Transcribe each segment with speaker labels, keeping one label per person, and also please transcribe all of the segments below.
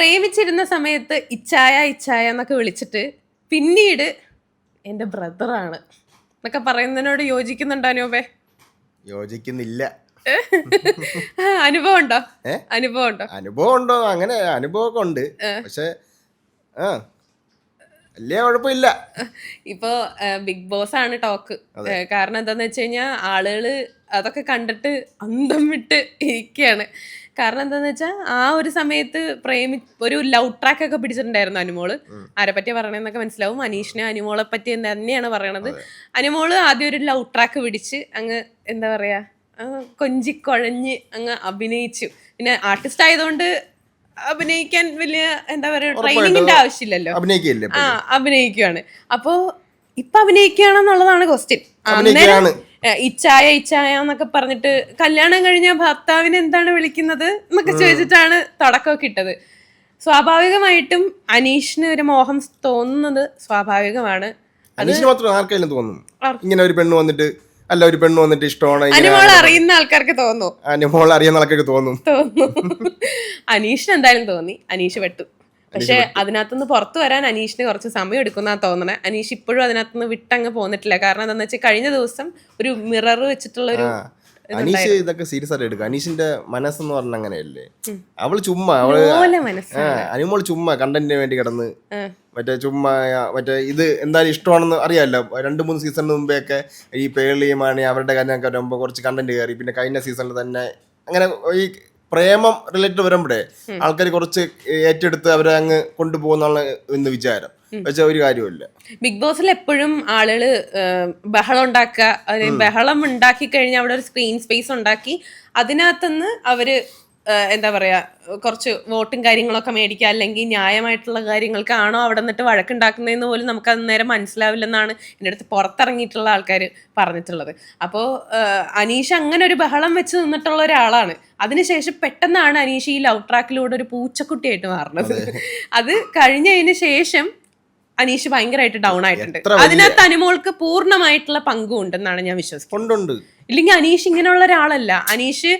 Speaker 1: പ്രേമിച്ചിരുന്ന സമയത്ത് ഇച്ചായ ഇച്ചായ എന്നൊക്കെ വിളിച്ചിട്ട് പിന്നീട് എന്റെ ബ്രദറാണ് എന്നൊക്കെ പറയുന്നതിനോട് യോജിക്കുന്നുണ്ടോ അനൂപേ?
Speaker 2: യോജിക്കുന്നില്ല.
Speaker 1: അനുഭവം ഉണ്ടോ? അനുഭവം ഉണ്ടോ?
Speaker 2: അനുഭവം ഉണ്ടോ? അങ്ങനെ അനുഭവമൊക്കെ ഉണ്ട്. പക്ഷെ ആ വലിയ കുഴപ്പമില്ല.
Speaker 1: ഇപ്പോ ബിഗ് ബോസ് ആണ് ടോക്ക്. കാരണം എന്താന്ന് വെച്ച് കഴിഞ്ഞാൽ ആളുകൾ അതൊക്കെ കണ്ടിട്ട് അന്തം വിട്ട് ഇരിക്കുകയാണ് കാരണം എന്താന്ന് വെച്ചാൽ ആ ഒരു സമയത്ത് പ്രേമി ഒരു ലവ് ട്രാക്ക് ഒക്കെ പിടിച്ചിട്ടുണ്ടായിരുന്നു അനുമോൾ. ആരെ പറ്റി പറയണെന്നൊക്കെ മനസ്സിലാവും. അനീഷിനെ അനുമോളെ പറ്റി തന്നെയാണ് പറയണത്. അനുമോൾ ആദ്യം ഒരു ലവ് ട്രാക്ക് പിടിച്ച് അങ്ങ് എന്താ പറയാ കൊഞ്ചിക്കൊഴഞ്ഞ് അങ്ങ് അഭിനയിച്ചു. പിന്നെ ആർട്ടിസ്റ്റ് ആയതുകൊണ്ട് അഭിനയിക്കാൻ വലിയ എന്താ പറയാ ട്രെയിനിങ്ങിന്റെ ആവശ്യമില്ലല്ലോ.
Speaker 2: അഭിനയിക്കില്ലേ
Speaker 1: ആ അഭിനയിക്കുകയാണ് അപ്പോ ഇപ്പൊ അഭിനയിക്കുകയാണെന്നുള്ളതാണ് ക്വസ്റ്റ്യൻ
Speaker 2: അന്നേരം
Speaker 1: ഇച്ചായ ഇച്ചായ എന്നൊക്കെ പറഞ്ഞിട്ട് കല്യാണം കഴിഞ്ഞ ഭർത്താവിനെ എന്താണ് വിളിക്കുന്നത് എന്നൊക്കെ ചോദിച്ചിട്ടാണ് തുടക്കമൊക്കെ ഇട്ടത്. സ്വാഭാവികമായിട്ടും അനീഷിന് ഒരു മോഹം തോന്നുന്നത് സ്വാഭാവികമാണ്.
Speaker 2: അനീഷിന് മാത്രം ആർക്കെങ്കിലും തോന്നും? ഇങ്ങനെ ഒരു പെണ്ണ് വന്നിട്ട് അല്ല ഒരു പെണ്ണ് വന്നിട്ട് ഇഷ്ടമാണ്
Speaker 1: അനുമോൾ അറിയുന്ന ആൾക്കാർക്ക് തോന്നുന്നു
Speaker 2: അനുമോൾ അറിയുന്ന ആൾക്കാർക്ക് തോന്നും.
Speaker 1: അനീഷിന് എന്തായാലും തോന്നി. അനീഷ് വെട്ടു പക്ഷെ അതിനകത്തുനിന്ന് പുറത്തു വരാൻ അനീഷിന് കുറച്ച് സമയം എടുക്കുന്ന തോന്നണേ. അനീഷ് ഇപ്പോഴും അതിനകത്തുനിന്ന് വിട്ടങ്ങ് പോന്നിട്ടില്ല. കാരണം എന്താണെന്ന് വെച്ചാൽ കഴിഞ്ഞ ദിവസം ഒരു മിറർ വെച്ചിട്ടുള്ള ഒരു
Speaker 2: അനീഷ് ഇതൊക്കെ സീരിയസ് ആയിട്ട് എടുക്കുക അനീഷിന്റെ മനസ്സെന്ന് പറഞ്ഞ അങ്ങനെയല്ലേ? അവൾ ചുമ്മാ അവൾ അനുമോൾ ചുമ്മാ കണ്ടന്റിന് വേണ്ടി കിടന്ന് മറ്റേ ചുമ്മാ മറ്റേ ഇത് എന്തായാലും ഇഷ്ടമാണെന്ന് അറിയാമല്ലോ രണ്ട് മൂന്ന് സീസണിന് മുമ്പേ ഒക്കെ ഈ പേളിയുമാണ് അവരുടെ കാര്യമൊക്കെ വരുമ്പോൾ കുറച്ച് കണ്ടന്റ് കയറി പിന്നെ കഴിഞ്ഞ സീസണിൽ തന്നെ അങ്ങനെ ഈ പ്രേമം റിലേറ്റഡ് വരുമ്പോഴേ ആൾക്കാർ കുറച്ച് ഏറ്റെടുത്ത് അവരെ അങ്ങ് കൊണ്ടുപോകുന്നുള്ള എന്ന് വിചാരം. പക്ഷെ ഒരു കാര്യമില്ല
Speaker 1: ബിഗ് ബോസിൽ എപ്പോഴും ആളുകൾ ഏഹ്, ബഹളം ഉണ്ടാക്കുക അതിന് ബഹളം ഉണ്ടാക്കി കഴിഞ്ഞാൽ അവിടെ ഒരു സ്ക്രീൻ സ്പേസ് ഉണ്ടാക്കി അതിനകത്തുനിന്ന് അവർ എന്താ പറയാ കുറച്ച് വോട്ടും കാര്യങ്ങളൊക്കെ മേടിക്കുക അല്ലെങ്കിൽ ന്യായമായിട്ടുള്ള കാര്യങ്ങൾക്കാണോ അവിടെ നിന്നിട്ട് വഴക്കുണ്ടാക്കുന്നതെന്ന് പോലും നമുക്ക് അന്നേരം മനസ്സിലാവില്ലെന്നാണ് എന്റെ അടുത്ത് പുറത്തിറങ്ങിയിട്ടുള്ള ആൾക്കാർ പറഞ്ഞിട്ടുള്ളത്. അപ്പോൾ അനീഷ് അങ്ങനെ ഒരു ബഹളം വെച്ച് നിന്നിട്ടുള്ള ഒരാളാണ്. അതിനുശേഷം പെട്ടെന്നാണ് അനീഷ് ഈ ലവ് ട്രാക്കിലൂടെ ഒരു പൂച്ചക്കുട്ടിയായിട്ട് മാറുന്നത്. അത് കഴിഞ്ഞതിന് ശേഷം അനീഷ് ഭയങ്കരമായിട്ട് ഡൗൺ ആയിട്ടുണ്ട്. അതിനകത്ത് അനുമോൾക്ക് പൂർണമായിട്ടുള്ള പങ്കും ഉണ്ടെന്നാണ് ഞാൻ വിശ്വസിക്കുന്നത്. ഇല്ലെങ്കിൽ അനീഷ് ഇങ്ങനെയുള്ള ഒരാളല്ല. അനീഷ്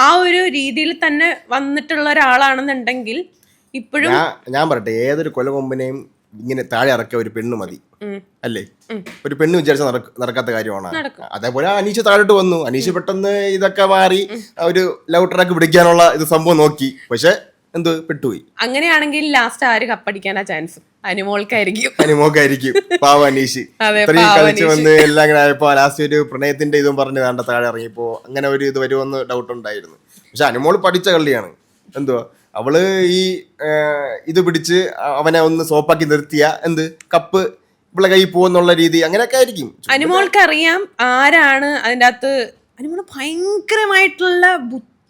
Speaker 1: ആ ഒരു രീതിയിൽ തന്നെ വന്നിട്ടുള്ള ഒരാളാണെന്നുണ്ടെങ്കിൽ ഇപ്പോഴും
Speaker 2: ഞാൻ പറട്ടെ പറയട്ടെ ഏതൊരു കൊലകൊമ്പനെയും ഇങ്ങനെ താഴെ ഇറക്കിയ ഒരു പെണ്ണ് മതി. അല്ലേ? ഒരു പെണ്ണ് വിചാരിച്ച നടക്കാത്ത കാര്യമാണ്. അതേപോലെ അനീഷ് താഴോട്ട് വന്നു. അനീഷ് പെട്ടെന്ന് ഇതൊക്കെ മാറി ഒരു ലവ് ട്രാക്ക് പിടിക്കാനുള്ള ഇത് സംഭവം നോക്കി. പക്ഷെ എന്ത്? പെട്ടുപോയി.
Speaker 1: അങ്ങനെയാണെങ്കിൽ ലാസ്റ്റ് ആര് കപ്പടിക്കാനാ ചാൻസ് അനുമോൾക്കായിരിക്കും.
Speaker 2: അനുമോക്കായിരിക്കും പാവ അനീഷ്.
Speaker 1: അതെ,
Speaker 2: ഇത്രയും
Speaker 1: പാവം
Speaker 2: കളിച്ച് വന്ന് എല്ലാം ഇങ്ങനെ ആയപ്പോ ലാസ്റ്റ് ഒരു പ്രണയത്തിന്റെ ഇതും പറഞ്ഞ് വേണ്ട താഴെ ഇറങ്ങിയപ്പോ അങ്ങനെ ഒരു ഇത് വരുമെന്ന് ഡൗട്ട് ഉണ്ടായിരുന്നു. പക്ഷെ അനുമോൾ പഠിച്ച കള്ളിയാണ് എന്തുവാ? അവൾ ഈ ഇത് പിടിച്ച് അവനെ ഒന്ന് സോപ്പാക്കി നിർത്തിയ എന്ത്? കപ്പ് ഇവിടെ കൈ പോകുന്നുള്ള രീതി അങ്ങനെയൊക്കെ ആയിരിക്കും.
Speaker 1: അനുമോൾക്ക് അറിയാം ആരാണ് അതിന്റെ അകത്ത്. അനുമോൾ ഭയങ്കരമായിട്ടുള്ള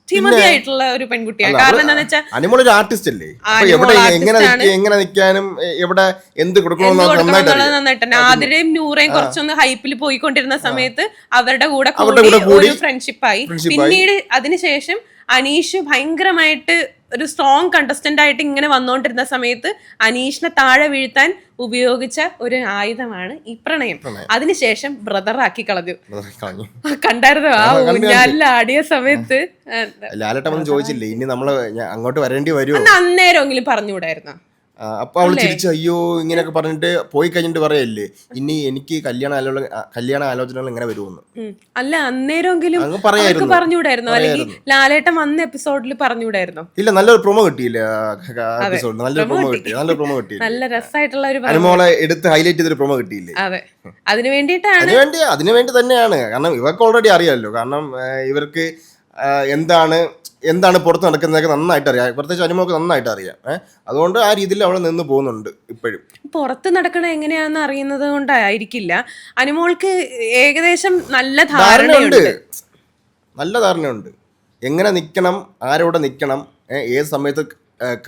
Speaker 1: ബുദ്ധിമതിയായിട്ടുള്ള ഒരു പെൺകുട്ടിയാണ്. കാരണം എന്താണെന്ന് വെച്ചാൽ
Speaker 2: അനുമോൾ ഒരു ആർട്ടിസ്റ്റ് അല്ലേ? എവിടെ എങ്ങനെ എങ്ങനെ നിൽക്കാനും എവിടെ എന്ത്
Speaker 1: കൊടുക്കണമെന്നുള്ളത്
Speaker 2: അറിയാം
Speaker 1: നന്നായിട്ട് ആതിരയും നൂറേയും കുറച്ചൊന്ന് ഹൈപ്പിൽ പോയിക്കൊണ്ടിരുന്ന സമയത്ത് അവരുടെ കൂടെ കൂടി ഒരു ഫ്രണ്ട്ഷിപ്പായി
Speaker 2: ആയി.
Speaker 1: പിന്നീട് അതിനുശേഷം അനീഷ് ഭയങ്കരമായിട്ട് ഒരു സ്ട്രോങ് കണ്ടസ്റ്റന്റ് ആയിട്ട് ഇങ്ങനെ വന്നുകൊണ്ടിരുന്ന സമയത്ത് അനീഷിനെ താഴെ വീഴ്ത്താൻ ഉപയോഗിച്ച ഒരു ആയുധമാണ് ഈ പ്രണയം. അതിനുശേഷം ബ്രദർ ആക്കി കളഞ്ഞു. കണ്ടായിരുന്നു? ആ ഊഞ്ഞാലിൽ ആടിയ സമയത്ത്. ആ,
Speaker 2: ലാലേട്ടൻ ചോദിച്ചില്ലേ ഇനി നമ്മൾ അങ്ങോട്ട് വരേണ്ടി വരുമോ
Speaker 1: അന്നേരം അന്നേരമെങ്കിലും പറഞ്ഞുകൂടായിരുന്നോ?
Speaker 2: അപ്പൊ അവൾ ചിരിച്ചു അയ്യോ ഇങ്ങനെയൊക്കെ പറഞ്ഞിട്ട് പോയി കഴിഞ്ഞിട്ട് പറയല്ലേ ഇനി എനിക്ക് കല്യാണ ആലോചന കല്യാണ ആലോചനകൾ ഇങ്ങനെ വരുമെന്ന്.
Speaker 1: അല്ല അന്നേരമെങ്കിലും അവർക്ക്
Speaker 2: പറയായിരുന്നു
Speaker 1: അല്ലെങ്കിൽ ലാലേട്ടൻ വന്ന എപ്പിസോഡിൽ പറഞ്ഞുകൂടായിരുന്നു?
Speaker 2: ഇല്ല നല്ലൊരു പ്രൊമോ കിട്ടിയില്ലേ എപ്പിസോഡിൽ നല്ലൊരു പ്രൊമോ കിട്ടി. നല്ലൊരു പ്രൊമോ കിട്ടി
Speaker 1: നല്ല രസമായിട്ടുള്ള ഒരു
Speaker 2: അനുമോളെ എടുത്ത് ഹൈലൈറ്റ് ചെയ്തൊരു പ്രൊമോ കിട്ടിയില്ലേ?
Speaker 1: അതെ. അതിനു വേണ്ടിയിട്ടാണ്.
Speaker 2: അതിനുവേണ്ടി അതിനുവേണ്ടി തന്നെയാണ്. കാരണം ഇവർക്ക് ഓൾറെഡി അറിയാമല്ലോ കാരണം ഇവർക്ക് എന്താണ് എന്താണ് പുറത്ത് നടക്കുന്നതൊക്കെ നന്നായിട്ട് അറിയാം. പ്രത്യേകിച്ച് അനുമൊക്കെ നന്നായിട്ട് അറിയാം. ഏഹ് അതുകൊണ്ട് ആ രീതിയിൽ അവൾ നിന്ന് പോകുന്നുണ്ട് ഇപ്പോഴും.
Speaker 1: പുറത്ത് നടക്കണ എങ്ങനെയാണെന്ന് അറിയുന്നത് കൊണ്ടായിരിക്കില്ല. അനുമോൾക്ക് ഏകദേശം നല്ല
Speaker 2: ധാരണയുണ്ട്.
Speaker 1: ധാരണയുണ്ട്.
Speaker 2: നല്ല ധാരണയുണ്ട്. എങ്ങനെ നിൽക്കണം ആരോടെ നിൽക്കണം ഏത് സമയത്ത്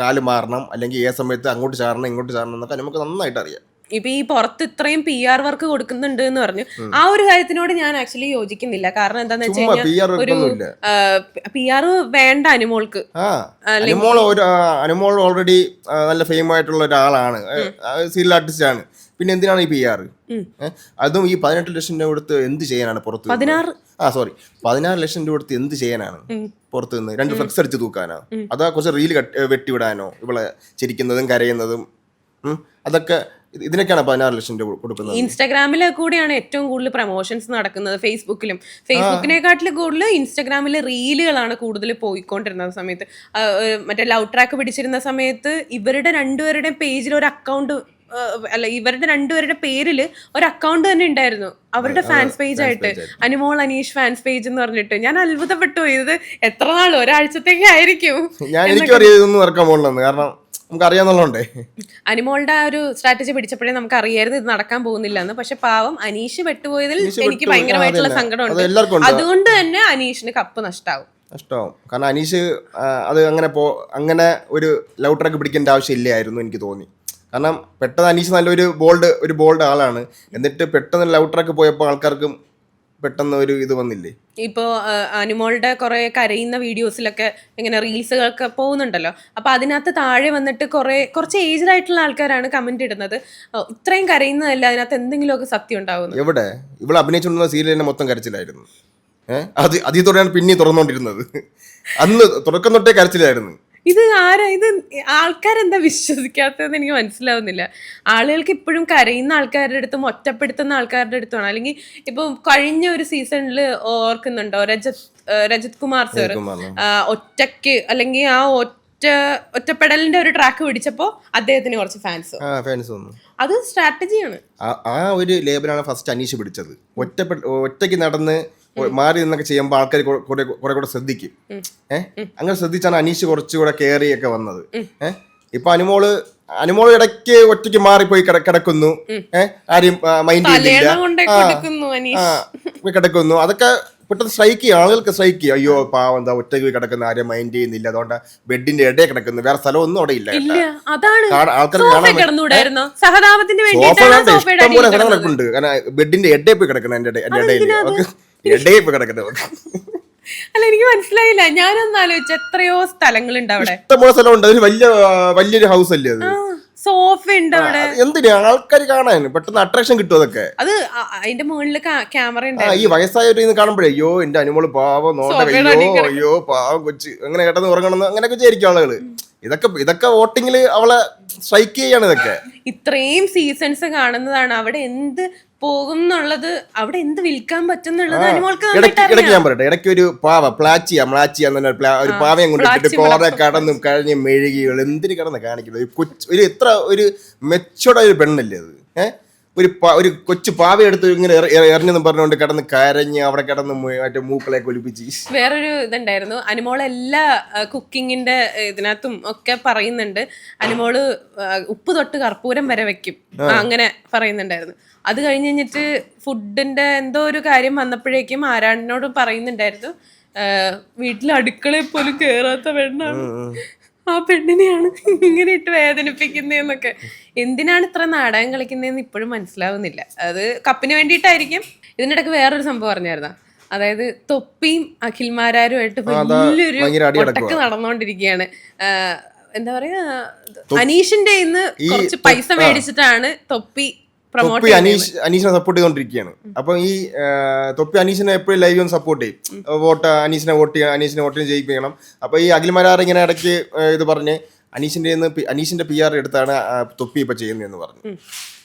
Speaker 2: കാൽ മാറണം അല്ലെങ്കിൽ ഏത് സമയത്ത് അങ്ങോട്ട് ചാടണം ഇങ്ങോട്ട് ചാടണം എന്നൊക്കെ നമുക്ക് നന്നായിട്ട് അറിയാം.
Speaker 1: ഇപ്പൊ ഈ പുറത്ത് ഇത്രയും പി ആർ വർക്ക് കൊടുക്കുന്നുണ്ട് എന്ന് പറഞ്ഞു ആ ഒരു കാര്യത്തിനോട് ഞാൻ ആക്ച്വലി യോജിക്കുന്നില്ല. കാരണം എന്താന്ന് വെച്ച് കഴിഞ്ഞാൽ ഒരു പി ആർ വേണ്ട അനുമോൾക്ക്.
Speaker 2: അനുമോൾ ഒരു അനുമോൾ ഓൾറെഡി നല്ല ഫെയിം ആയിട്ടുള്ള ഒരാളാണ്. സീരിയൽ ആർട്ടിസ്റ്റ് ആണ്. പിന്നെ എന്തിനാണ് ഈ പി ആർ അതും ഈ പതിനെട്ട് ലക്ഷം രൂപ കൊടുത്ത് എന്ത് ചെയ്യാനാണ് പുറത്ത്?
Speaker 1: പതിനാറ്.
Speaker 2: ആ സോറി പതിനാറ് ലക്ഷം രൂപ കൊടുത്ത് എന്ത് ചെയ്യാനാണ് പുറത്ത് നിന്ന്? രണ്ട് ഫ്ലെക്സ് അടിച്ച് തൂക്കാനോ? അതാ കുറച്ച് റീൽ വെട്ടിവിടാനോ? ഇവിടെ ചിരിക്കുന്നതും കരയുന്നതും. അതൊക്കെ ഇതിനൊക്കെയാണ് പതിനാറ് ലക്ഷം രൂപ കൊടുക്കുന്നത്.
Speaker 1: ഇൻസ്റ്റാഗ്രാമിൽ കൂടിയാണ് ഏറ്റവും കൂടുതൽ പ്രൊമോഷൻസ് നടക്കുന്നത് ഫേസ്ബുക്കിലും ഫേസ്ബുക്കിനെക്കാട്ടിലും കൂടുതൽ ഇൻസ്റ്റാഗ്രാമിൽ റീലുകളാണ് കൂടുതൽ പോയിക്കൊണ്ടിരുന്ന സമയത്ത്. മറ്റേ ലവ് ട്രാക്ക് പിടിച്ചിരുന്ന സമയത്ത് ഇവരുടെ രണ്ടുപേരുടെയും പേജിൽ ഒരു അക്കൗണ്ട് അല്ല ഇവരുടെ രണ്ടുപേരുടെ പേരിൽ ഒരു അക്കൗണ്ട് തന്നെ ഉണ്ടായിരുന്നു. അവരുടെ ഫാൻസ് പേജ് ആയിട്ട്. അനുമോൾ അനീഷ് ഫാൻസ് പേജ് എന്ന് പറഞ്ഞിട്ട്. ഞാൻ അത്ഭുതപ്പെട്ടു. ഇത് എത്ര നാൾ ഒരാഴ്ചത്തേക്ക് ആയിരിക്കും.
Speaker 2: ഞാൻ എനിക്ക് അറിയാം കാരണം നമുക്ക് അറിയാന്നുള്ളതുകൊണ്ടേ
Speaker 1: അനിമോളുടെ ആ ഒരു സ്ട്രാറ്റജി പിടിച്ചപ്പോഴേ നമുക്ക് അറിയായിരുന്നു ഇത് നടക്കാൻ പോകുന്നില്ല എന്ന് പക്ഷെ പാവം അനീഷ് പെട്ടുപോയതിൽ
Speaker 2: അനീഷ്
Speaker 1: എനിക്ക്
Speaker 2: പെട്ടുപോയി.
Speaker 1: ഭയങ്കരമായിട്ടുള്ള. സങ്കടമുണ്ട്.
Speaker 2: അത് എല്ലാവർക്കും ഉണ്ട്.
Speaker 1: അതുകൊണ്ട് തന്നെ അനീഷിന് കപ്പ് നഷ്ടാവും.
Speaker 2: നഷ്ടമാവും കാരണം അനീഷ് ആ, അത് അങ്ങനെ പോ അങ്ങനെ ഒരു ലവ് ട്രാക്ക് പിടിക്കേണ്ട ആവശ്യമില്ലായിരുന്നു എനിക്ക് തോന്നി. കാരണം പെട്ടെന്ന് അനീഷ് നല്ലൊരു ബോൾഡ് ഒരു ബോൾഡ് ആളാണ്. എന്നിട്ട് പെട്ടെന്ന് ലവ് ട്രാക്ക് പോയപ്പോൾ ആൾക്കാർക്കും പെട്ടെന്ന് ഒരു ഇത് വന്നില്ലേ?
Speaker 1: ഇപ്പോ ആ, അനുമോളുടെ കുറെ കരയുന്ന വീഡിയോസിലൊക്കെ ഇങ്ങനെ റീൽസുകളൊക്കെ പോകുന്നുണ്ടല്ലോ. അപ്പോൾ അതിനകത്ത് താഴെ വന്നിട്ട് കുറേ കുറച്ച് ഏജ്ഡ് ആയിട്ടുള്ള ആൾക്കാരാണ് കമന്റ് ഇടുന്നത്. ഇത്രയും കരയുന്നതല്ല അതിനകത്ത് എന്തെങ്കിലുമൊക്കെ സത്യം ഉണ്ടാവുന്നു.
Speaker 2: എവിടെ? ഇവിടെ അഭിനയിച്ചുകൊണ്ടിരുന്ന സീരിയലിനെ മൊത്തം കരച്ചിലായിരുന്നു. ഏഹ് അത് അതിൽ തുടങ്ങിയാണ് പിന്നെ തുറന്നുകൊണ്ടിരുന്നത് അന്ന് തുടക്കം തൊട്ടേ കരച്ചിലായിരുന്നു.
Speaker 1: ഇത് ആരാ? ഇത് ആൾക്കാരെന്താ വിശ്വസിക്കാത്തതെന്ന് എനിക്ക് മനസ്സിലാവുന്നില്ല. ആളുകൾക്ക് ഇപ്പോഴും കരയുന്ന ആൾക്കാരുടെ അടുത്തും ഒറ്റപ്പെടുത്തുന്ന ആൾക്കാരുടെ അടുത്തുമാണ്. അല്ലെങ്കിൽ ഇപ്പൊ കഴിഞ്ഞ ഒരു സീസണിൽ ഓർക്കുന്നുണ്ടോ? രജത് രജത് കുമാർ സർ
Speaker 2: ഒറ്റയ്ക്ക്
Speaker 1: ഒറ്റയ്ക്ക് അല്ലെങ്കിൽ ആ ഒറ്റ ഒറ്റപ്പെടലിന്റെ ഒരു ട്രാക്ക് പിടിച്ചപ്പോ അദ്ദേഹത്തിന് കുറച്ച് ഫാൻസ്
Speaker 2: ഫാൻസ് വന്നു.
Speaker 1: അത് സ്ട്രാറ്റജിയാണ്
Speaker 2: ആ- ഒരു ലേബലാണ് ഫസ്റ്റ് അനീഷ് പിടിച്ചത്. ഒറ്റപ്പെട്ട ഒറ്റയ്ക്ക് നടന്ന് മാറി നിന്നൊക്കെ ചെയ്യുമ്പോൾ ആൾക്കാർ കുറെ കുറെ കൂടെ ശ്രദ്ധിക്കും. ഏഹ് അങ്ങനെ ശ്രദ്ധിച്ചാണ് അനീഷ് കുറച്ചുകൂടെ കയറി ഒക്കെ വന്നത് ഏഹ് ഇപ്പൊ അനുമോൾ അനുമോൾ ഇടയ്ക്ക് ഒറ്റയ്ക്ക് മാറിപ്പോയി കിട- കിടക്കുന്നു. ഏഹ് ആരെയും മൈൻഡ് ചെയ്യുന്നില്ല
Speaker 1: കൊടുക്കുന്നു
Speaker 2: കിടക്കുന്നു. അതൊക്കെ പെട്ടെന്ന് സ്ട്രൈക്ക് ചെയ്യും. ആളുകൾക്ക് സ്ട്രൈക്ക് ചെയ്യും. അയ്യോ പാവം എന്താ ഒറ്റയ്ക്ക് പോയി കിടക്കുന്ന ആരെയും മൈൻഡ് ചെയ്യുന്നില്ല. അതുകൊണ്ട് ബെഡിന്റെ ഇടയിൽ കിടക്കുന്നു. വേറെ സ്ഥലമൊന്നും അവിടെ ഇല്ല
Speaker 1: ഇല്ല
Speaker 2: ഇഷ്ടംപോലെ
Speaker 1: അതാണ്.
Speaker 2: കാണാൻ- ആൾക്കാർക്ക്
Speaker 1: സോഫ
Speaker 2: കാണാൻ പറ്റും.
Speaker 1: കിടന്നുകൂടായിരുന്നോ? സഹതാപത്തിന്
Speaker 2: സോഫ
Speaker 1: വേണ്ടിയിട്ടാണ്
Speaker 2: കണ്ട്
Speaker 1: സോഫയുടെ
Speaker 2: ഇഷ്ടം
Speaker 1: അടിയിൽ
Speaker 2: പോലെ
Speaker 1: കിടന്നത്?
Speaker 2: സ്ഥലങ്ങളൊക്കെ ഉണ്ട്. കാരണം ബെഡിന്റെ ഇടയിൽ പോയി കിടക്കണം എന്റെ എന്റെ ഇടയിൽ. പോയി കിടക്കുന്നത്
Speaker 1: അല്ല എനിക്ക് മനസ്സിലായില്ല. ഞാനൊന്ന് ആലോചിച്ച എത്രയോ സ്ഥലങ്ങളുണ്ട് അവിടെ.
Speaker 2: ഇഷ്ടംപോലെ സ്ഥലമുണ്ട്. അതിന് വലിയ വലിയൊരു ഹൗസ് അല്ലേ അത്?
Speaker 1: സോഫ ഉണ്ട് അവിടെ.
Speaker 2: എന്തിനാ? ആൾക്കാർ കാണാൻ. പെട്ടെന്ന് അട്രാക്ഷൻ കിട്ടും അതൊക്കെ.
Speaker 1: അത് അതിന്റെ മുകളിൽ ക്യാമറ ഉണ്ട്
Speaker 2: ഈ വയസ്സായവരെ കാണുമ്പോഴേ അയ്യോ എന്റെ അനുമോൾ പാവം നോണ്ട അയ്യോ അയ്യോ പാവം കൊച്ചു. അങ്ങനെ കേട്ടെന്ന് ഉറങ്ങണമെന്ന് അങ്ങനെയൊക്കെ വിചാരിക്കും ആളുകൾ. ഇതൊക്കെ ഇതൊക്കെ വോട്ടിങ്ങിൽ അവളെ സ്ട്രൈക്ക് ചെയ്യാണ് ഇതൊക്കെ.
Speaker 1: ഇത്രയും സീസൺസ് കാണുന്നതാണ്. അവിടെ എന്ത് പോകും എന്നുള്ളത് അവിടെ എന്ത് വിൽക്കാൻ പറ്റും എന്നുള്ളത് അനുമോൾക്ക്
Speaker 2: ഇടയ്ക്ക് ഇടയ്ക്ക് ഞാൻ പറയട്ടെ. ഇടയ്ക്ക് ഒരു പാവ പ്ലാച്ചിയ മ്ലാച്ചിയ എന്ന് ഒരു ഒരു പാവയും കൊണ്ടിട്ട് കോറെ കടന്നും കഴിഞ്ഞ് മെഴുകികൾ എന്തിന് കടന്ന് കാണിക്കുന്നത് ഒരു കൊച്ചു ഒരു എത്ര ഒരു മെച്ചോടെ ഒരു പെണ്ണല്ലേ അത്? ഏഹ് ഒരു ഒരു കൊച്ചു പാവ എടുത്ത് ഇങ്ങനെ എറി- എറി- എറിഞ്ഞെന്നും പറഞ്ഞുകൊണ്ട് കിടന്ന് കരഞ്ഞ് അവിടെ കിടന്ന് മറ്റേ മൂക്കളെ കൊലിപ്പിച്ച്.
Speaker 1: വേറൊരു ഇതുണ്ടായിരുന്നു. അനുമോൾ എല്ലാ കുക്കിങ്ങിന്റെ ഇതിനകത്തും ഒക്കെ പറയുന്നുണ്ട്. അനുമോൾ ഉപ്പ് തൊട്ട് കർപ്പൂരം വരെ വെക്കും. അങ്ങനെ പറയുന്നുണ്ടായിരുന്നു. അത് കഴിഞ്ഞ് കഴിഞ്ഞിട്ട് ഫുഡിന്റെ എന്തോ ഒരു കാര്യം വന്നപ്പോഴേക്കും ആരാണിനോട് പറയുന്നുണ്ടായിരുന്നു. വീട്ടിലെ അടുക്കളയിൽ പോലും കേറാത്ത പെണ്ണാണ്. ആ പെണ്ണിനെയാണ് ഇങ്ങനെ ഇട്ട് വേദനിപ്പിക്കുന്നതെന്നൊക്കെ. എന്തിനാണ് ഇത്ര നാടകം കളിക്കുന്നതെന്ന് ഇപ്പോഴും മനസ്സിലാവുന്നില്ല. അത് കപ്പിന് വേണ്ടിയിട്ടായിരിക്കും. ഇതിനിടയ്ക്ക് വേറൊരു സംഭവം പറഞ്ഞായിരുന്നു? അതായത് തൊപ്പിയും അഖിൽമാരാരുമായിട്ട് വലിയൊരു ഒട്ടക്ക് നടന്നുകൊണ്ടിരിക്കുകയാണ് എന്താ പറയാ അനീഷിന്റെ ഇന്ന് കുറച്ച് പൈസ മേടിച്ചിട്ടാണ് തൊപ്പി
Speaker 2: തൊപ്പി അനീഷ് അനീഷിനെ സപ്പോർട്ട് ചെയ്തോണ്ടിരിക്കുകയാണ് അപ്പൊ ഈ തൊപ്പി അനീഷിനെ എപ്പോഴും ലൈവ് ഒന്ന് സപ്പോർട്ട് ചെയ്യും. വോട്ട് അനീഷിനെ വോട്ട് ചെയ്യണം അനീഷിനെ വോട്ട് ജയിപ്പിക്കണം. അപ്പൊ ഈ അഖിൽമാരാർ ഇങ്ങനെ ഇടയ്ക്ക് ഇത് പറഞ്ഞ് അനീഷിന്റെ അനീഷിന്റെ പി ആർ എടുത്താണ് തൊപ്പി ഇപ്പൊ ചെയ്യുന്നതെന്ന് പറഞ്ഞു.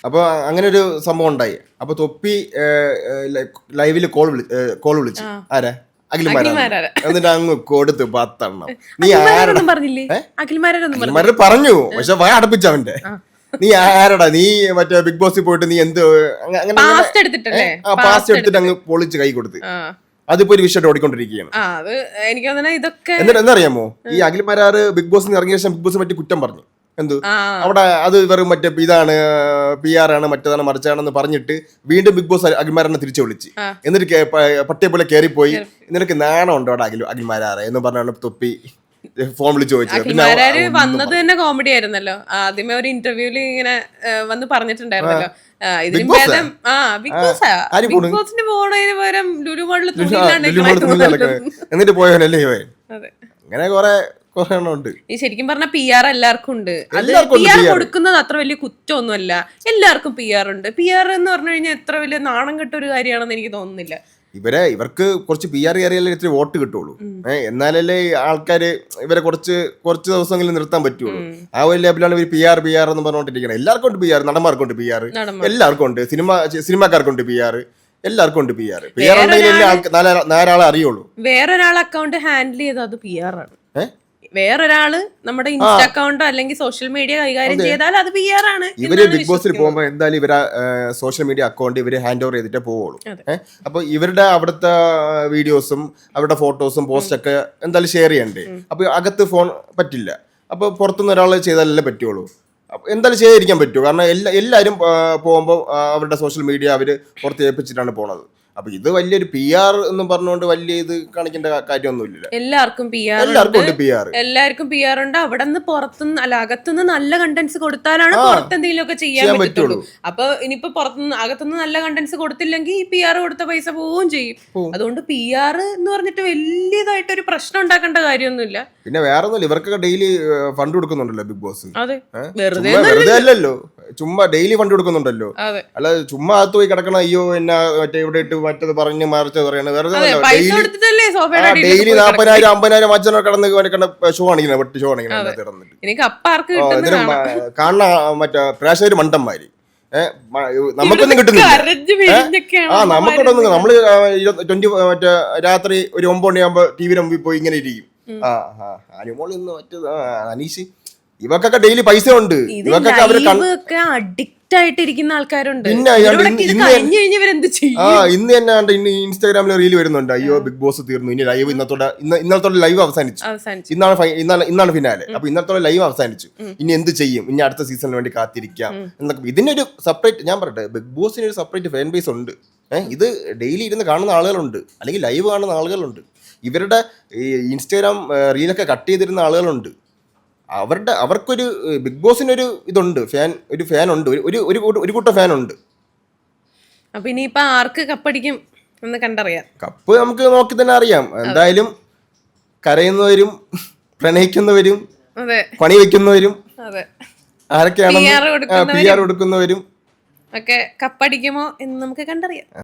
Speaker 2: അപ്പൊ അങ്ങനെ ഒരു സംഭവം ഉണ്ടായി. അപ്പൊ തൊപ്പി ലൈവിൽ കോൾ വിളി കോൾ വിളിച്ചു. ആരാ?
Speaker 1: അഖിൽമാരാണ്
Speaker 2: എന്നിട്ട് അങ്ങ് കൊടുത്ത് പത്തെണ്ണം. നീ
Speaker 1: പറഞ്ഞില്ലേ? പറഞ്ഞു.
Speaker 2: പക്ഷെ വായ അടപ്പിച്ചു അവന്റെ നീ ആരടാ? നീ മറ്റേ ബിഗ് ബോസിൽ പോയിട്ട് നീ എന്ത് അങ്ങനെ
Speaker 1: പാസ്റ്റ് എടുത്തിട്ടല്ലേ?
Speaker 2: ആ പാസ്റ്റ് എടുത്തിട്ട് അങ്ങ് പൊളിച്ച് കൈ കൊടുത്ത്. അതിപ്പോ ഒരു വിഷയമായിട്ട് ഓടിക്കൊണ്ടിരിക്കുകയാണ്.
Speaker 1: എനിക്ക് ഇതൊക്കെ
Speaker 2: എന്നിട്ട് എന്നറിയാമോ? ഈ അഖിൽമാരാറ് ബിഗ് ബോസ് ഇറങ്ങിയ ശേഷം ബിഗ് ബോസ് പറ്റി കുറ്റം പറഞ്ഞു. എന്ത്? അവിടെ അത് വെറും മറ്റേ ഇതാണ് പി ആർ ആണ് മറ്റേതാണ് മറിച്ചാണെന്ന് പറഞ്ഞിട്ട് വീണ്ടും ബിഗ് ബോസ് അഖിൽമാരനെ തിരിച്ചു വിളിച്ച്. എന്നിട്ട് പട്ടിയെ പോലെ കയറിപ്പോയി നിനക്ക് നാണം ഉണ്ടോ അവിടെ അഖിൽ അഖിൽമാരാറ് എന്ന് പറഞ്ഞാണ് തൊപ്പി. ഫോൺ വിളിച്ച് ചോദിച്ചത് പിന്നെ
Speaker 1: വന്നത് തന്നെ കോമഡി ആയിരുന്നല്ലോ. ആദ്യമേ ഒരു ഇന്റർവ്യൂൽ ഇങ്ങനെ വന്ന് പറഞ്ഞിട്ടുണ്ടായിരുന്നല്ലോ. ഇതിന് ഭേദം ആ. ബിഗ് ബോസ് ബിഗ്
Speaker 2: പോണു?
Speaker 1: ബോസിന് പോണതിന് പകരം ലുലു
Speaker 2: എന്നിട്ട് പോയവനല്ലേ ഇവൻ? അങ്ങനെ കുറെ
Speaker 1: ഈ ശരിക്കും പറഞ്ഞ പി ആർ എല്ലാവർക്കും ഉണ്ട്. അത് പി ആർ കൊടുക്കുന്നത് അത്ര വലിയ കുറ്റമൊന്നുമല്ല. എല്ലാവർക്കും പി ആർ ഉണ്ട്. പി ആർ എന്ന് പറഞ്ഞു കഴിഞ്ഞാൽ എത്ര വലിയ നാണം കെട്ട ഒരു കാര്യമാണെന്ന് എനിക്ക് തോന്നുന്നില്ല.
Speaker 2: ഇവരെ ഇവർക്ക് കുറച്ച് പി ആർ കയറിയാലേ ഇത്തിരി വോട്ട് കിട്ടുള്ളൂ. ഏഹ് എന്നാലല്ലേ ആൾക്കാർ ഇവരെ കുറച്ച് കുറച്ച് ദിവസമെങ്കിലും നിർത്താൻ പറ്റുള്ളൂ. ആ ഒരു ലേബിലാണ് ഇവർ പി ആർ പി ആർ എന്ന് പറഞ്ഞുകൊണ്ടിരിക്കുന്നത് എല്ലാവർക്കും ഉണ്ട് പി ആർ നടന്മാർക്കുണ്ട് പി ആർ എല്ലാവർക്കും ഉണ്ട്. സിനിമ സിനിമാക്കാർക്കുണ്ട് പി ആർ എല്ലാവർക്കും ഉണ്ട് പി ആർ പി ആർ ഉണ്ടെങ്കിൽ നാലാളെ അറിയുള്ളൂ.
Speaker 1: വേറൊരാൾ അക്കൗണ്ട് ഹാൻഡിൽ ചെയ്ത് അത് പി ആർ ആണ്.
Speaker 2: ഏഹ്
Speaker 1: വേറൊരാൾ നമ്മുടെ ഇൻസ്റ്റ അക്കൗണ്ടോ അല്ലെങ്കിൽ സോഷ്യൽ മീഡിയ കൈകാര്യം ചെയ്താൽ അത് പി ആർ ആണ് ഇവർ
Speaker 2: ബിഗ് ബോസിൽ പോകുമ്പോൾ എന്തായാലും ഇവരെ സോഷ്യൽ മീഡിയ അക്കൗണ്ട് ഇവർ ഹാൻഡ് ഓവർ ചെയ്തിട്ടേ പോവുള്ളൂ. അപ്പൊ ഇവരുടെ അവിടുത്തെ വീഡിയോസും അവരുടെ ഫോട്ടോസും പോസ്റ്റ് ഒക്കെ എന്തായാലും ഷെയർ ചെയ്യണ്ടേ? അപ്പൊ അകത്ത് ഫോൺ പറ്റില്ല. അപ്പൊ പുറത്തുനിന്ന് ഒരാൾ ചെയ്താലല്ലേ പറ്റുള്ളൂ. എന്തായാലും ചെയ്തിരിക്കാൻ പറ്റുമോ കാരണം എല്ലാ എല്ലാവരും പോകുമ്പോൾ അവരുടെ സോഷ്യൽ മീഡിയ അവർ പുറത്ത് ഏൽപ്പിച്ചിട്ടാണ് പോണത്. അപ്പൊ ഇത് വലിയൊരു പി ആർ എന്ന് പറഞ്ഞുകൊണ്ട് വലിയ ഇത് കാണിക്കേണ്ട കാര്യമൊന്നുമില്ല
Speaker 1: എല്ലാവർക്കും പി ആർ
Speaker 2: എല്ലാവർക്കും ഉണ്ട് പി ആർ
Speaker 1: എല്ലാവർക്കും പി ആർ ഉണ്ട്. അവിടെ നിന്ന് പുറത്തുനിന്ന് അല്ല അകത്തുനിന്ന് നല്ല കണ്ടന്റ്സ് കൊടുത്താലാണ് പുറത്ത് എന്തെങ്കിലും ഒക്കെ ചെയ്യാൻ പറ്റുള്ളൂ. അപ്പൊ ഇനിയിപ്പോ പുറത്തുനിന്ന് അകത്തുനിന്ന് നല്ല കണ്ടന്റ്സ് കൊടുത്തില്ലെങ്കിൽ ഈ പി ആർ കൊടുത്ത പൈസ പോവുകയും ചെയ്യും. അതുകൊണ്ട് പി ആർ എന്ന് പറഞ്ഞിട്ട് വലിയതായിട്ട് ഒരു പ്രശ്നം ഉണ്ടാക്കേണ്ട കാര്യമൊന്നുമില്ല.
Speaker 2: പിന്നെ വേറെ ഒന്നുമില്ല ഇവർക്കൊക്കെ ഡെയിലി ഫണ്ട് കൊടുക്കുന്നുണ്ടല്ലോ ബിഗ് ബോസ്
Speaker 1: അതെ. വെറുതെ
Speaker 2: അല്ലല്ലോ. ചുമ്മാ ഡെയിലി ഫണ്ട് കൊടുക്കുന്നുണ്ടല്ലോ അല്ല ചുമ്മാ അകത്ത് പോയി കിടക്കണം അയ്യോ എന്നാ മറ്റേ ഇവിടെ ഇട്ട് മറ്റത് പറഞ്ഞ് മറിച്ച് പറയണ
Speaker 1: വേറെ
Speaker 2: ഡെയിലി. നാപ്പതിനായിരം അമ്പതിനായിരം അച്ഛനോ കിടന്ന് കണ്ട ഷോ ആണെങ്കിലും വെട്ടി ഷോ
Speaker 1: ആണെങ്കിലും
Speaker 2: കാണണ കാണുന്ന മറ്റേ പ്രേക്ഷകര് മണ്ടന്മാര്. നമുക്കൊന്നും കിട്ടുന്നില്ല. ആ നമുക്കൊന്നും നമ്മൾ ട്വന്റി മറ്റേ രാത്രി ഒരു ഒമ്പത് മണിയാകുമ്പോ ടി വി മുമ്പിൽ പോയി ഇങ്ങനെ ഇരിക്കും. ആ ആ അനുമോൾ ഇന്ന് മറ്റേ അനീഷ് ഇവക്കൊക്കെ ഡെയിലി പൈസ ഉണ്ട് ഇവക്കൊക്കെ
Speaker 1: അവർ അഡിക്റ്റ് ആയിട്ടിരിക്കുന്ന ആൾക്കാരുണ്ട്.
Speaker 2: പിന്നെ ആ ഇന്ന് തന്നെ ഇന്ന് ഇൻസ്റ്റാഗ്രാമിൽ റീൽ വരുന്നുണ്ട്. അയ്യോ ബിഗ് ബോസ് തീർന്നു. ഇനി ലൈവ് ഇന്നത്തോടെ ഇന്ന് ഇന്നത്തോടെ ലൈവ് അവസാനിച്ചു.
Speaker 1: അവസാനിച്ചു.
Speaker 2: ഇന്നാണ് ഇന്നാണ് ഇന്നാണ് ഫിനാലെ അപ്പൊ ഇന്നത്തോടെ ലൈവ് അവസാനിച്ചു. ഇനി എന്ത് ചെയ്യും? ഇനി അടുത്ത സീസണിന് വേണ്ടി കാത്തിരിക്കാം. എന്നൊക്കെ ഇതിനൊരു സെപ്പറേറ്റ് ഞാൻ പറയട്ടെ ബിഗ് ബോസിന് ഒരു സെപ്പറേറ്റ് ഫാൻ ബേസ് ഉണ്ട്. ഇത് ഡെയിലി ഇരുന്ന് കാണുന്ന ആളുകളുണ്ട്. അല്ലെങ്കിൽ ലൈവ് കാണുന്ന ആളുകളുണ്ട്. ഇവരുടെ ഈ ഇൻസ്റ്റാഗ്രാം റീലൊക്കെ കട്ട് ചെയ്തിരുന്ന ആളുകളുണ്ട്. അവരുടെ അവർക്കൊരു ബിഗ് ബോസിനൊരു ഇതുണ്ട് ഫാൻ ഒരു ഫാൻ ഉണ്ട് ഒരു- ഒരു ഒരു കൂട്ട- ഫാൻ ഉണ്ട്
Speaker 1: അപ്പൊ ഇനിയിപ്പൊ ആർക്ക് കപ്പടിക്കും എന്ന് കണ്ടറിയാം.
Speaker 2: കപ്പ് നമുക്ക് നോക്കി തന്നെ അറിയാം. എന്തായാലും കരയുന്നവരും പ്രണയിക്കുന്നവരും പണി വെക്കുന്നവരും
Speaker 1: ആരൊക്കെയാണ്.
Speaker 2: പി ആർ കൊടുക്കുന്നവരും.
Speaker 1: ഒക്കെ കപ്പടിക്കുമോ എന്ന് നമുക്ക് കണ്ടറിയാം.